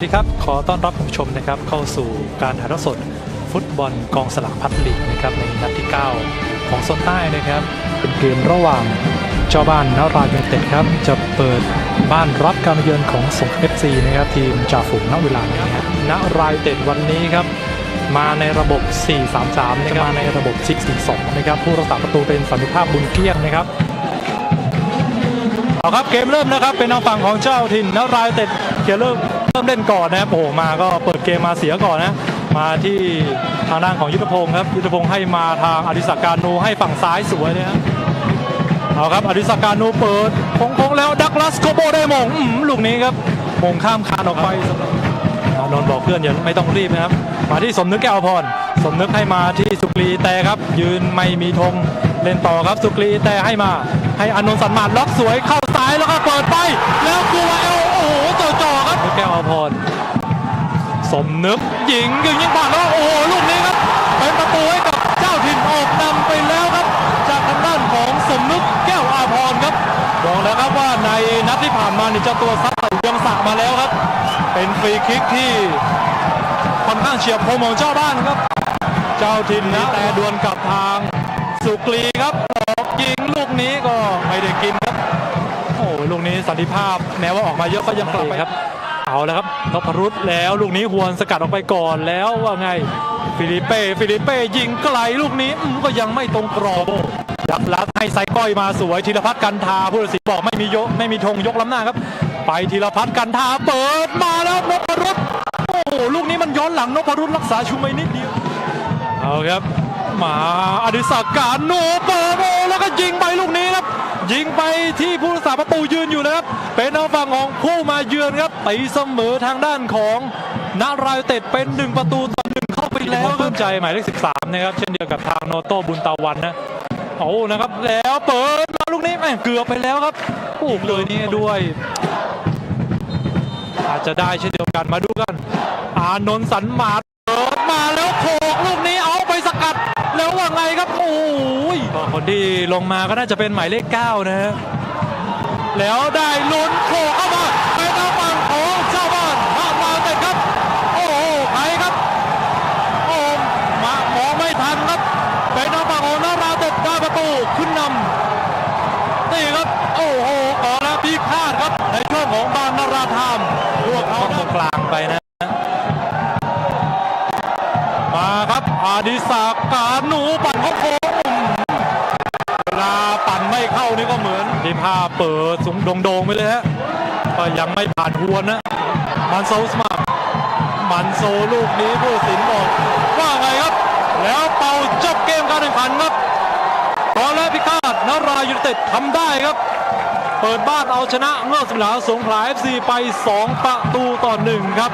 สวัสดีครับ ขอต้อนรับผู้ชมนะครับเข้าสู่การถ่ายทอดสด ฟุตบอลกองสลากพัดลีกนะครับในนัดที่ 9 ของโซนใต้นะครับ เป็นเกมระหว่างเจ้าบ้านนารายยูไนเต็ดครับ จะเปิดบ้านรับการมาเยือนของสงเอฟซีนะครับทีมจ่าฝูงณเวลานี้นะครับนารายยูไนเต็ดวันนี้ครับ มาในระบบ 4-3-3 นะครับมาในระบบ 6-4-2 นะครับผู้รักษาประตูเป็นสันติภาพบุญเกลี้ยงนะครับเอาครับเกมเริ่มนะครับเป็นทางฝั่งของเจ้าถิ่นนารายเต็ดเกมเริ่ม เล่นก่อนนะครับโอ้มาก็เปิดเกมมาเสียก่อนนะ มาที่ทางด้านของยุทธพงศ์ครับ ยุทธพงศ์ให้มาทางอดิศักการนูให้ฝั่งซ้ายสวยเนี่ยครับเอาครับอดิศักการนูเปิดโค้งแล้วดักลัสโคโบได้มงลูกนี้ครับมงข้ามคานออกไปอนนท์บอกเพื่อนอย่าไม่ต้องรีบนะครับ มาที่สมนึกแก้วพร สมนึกให้มาที่สุกรีแต่ครับ ยืนไม่มีธงเล่นต่อครับสุกรีแต่ให้มา ให้อนนท์สันมาล็อกสวยเข้าซ้ายแล้วก็เปิดไป แล้วกูว่าเอล แก้วอภรสมนึกยิงยิงยิงผ่านแล้วโอ้โหลูกนี้ครับ เป็นประตูให้กับเจ้าถิ่นออกนำไปแล้วครับ จากทางด้านของสมนึกแก้วอาภรครับบอกแล้วครับว่าในนัดที่ผ่านมานี่เจ้าตัวซัดใส่ยังสะมาแล้วครับ เป็นฟรีคิกที่ค่อนข้างเฉียบคมของเจ้าบ้านครับ เจ้าถิ่นนะแต่ดวลกับทางสุกรีครับออกยิงลูกนี้ก็ไม่ได้กินครับ โอ้โหลูกนี้สันติภาพแม้ว่าออกมาเยอะก็ยังกลับไปครับ เอาแล้วครับนพรุษแล้วลูกนี้หวนสกัดออกไปก่อนแล้วว่าไง ฟิลิเป้ ฟิลิเป้ยิงไกลลูกนี้ก็ยังไม่ตรงกรอบยับลัดให้ไซก้อยมาสวยธีรพัฒน์กันทาผู้ตัดสินบอกไม่มียกไม่มีธงยกล้ำหน้าครับ ไปธีรพัฒน์กันทาเปิดมาแล้วนพรุษโอ้ลูกนี้มันย้อนหลังนพรุษรักษาชุมไปนิดเดียวเอาครับ มาอดิศักดิ์การโนเปิดโอ้แล้วก็ยิงไปลูกนี้ครับ ยิงไปที่ผู้รักษาประตูยืนอยู่นะครับ เป็นทางฝั่งของผู้มาเยือนครับตีเสมอทางด้านของนารายณ์เต็ดเป็นหนึ่งประตูต่อหนึ่งเข้าไปแล้วครับใจหมายเลข13นะครับ เช่นเดียวกับทางโนโต้บุญตาวันนะโอ้นะครับ แล้วเปิดมาลูกนี้แม่งเกือบไปแล้วครับโอ้เลยนี่ด้วยอาจจะได้เช่นเดียวกันมาดูกัน อานนท์สันหมาดเปิดมาแล้วโขกลูกนี้เอาไปสกัด แล้วว่าไงครับโอ้ยคนที่ลงมาก็น่าจะเป็นหมายเลข9นะฮะแล้วได้ลุ้นโขกเข้ามาเป็นทางฝั่งของชาวบ้านมามาเต็ดครับ โอ้โหใครครับโอ้มามองไม่ทันครับเป็นทางฝั่งของนาราเต็ดได้ประตูขึ้นนำนี่ครับโอ้โหออกแล้วพิฆาตครับในช่วงของบางนาราธรรมพวกเขาตรงกลางไปนะ อาดิศักการหนูปั่นเขาโค้งเวลาปั่นไม่เข้านี่ก็เหมือนที่ภาพเปิดสูงโด่งๆไปเลยฮะก็ยังไม่ผ่านทวนนะมันโซสมามันโซลูกนี้ผู้สินบอกว่าไงครับ แล้วเป่าจบเกมการแข่งขันครับตอนแรกพิฆาตนารายณ์ยูไนเต็ดทำได้ครับ เปิดบ้านเอาชนะเงือกสมิลาสงขลา FC ไป 2 ประตูต่อ1ครับ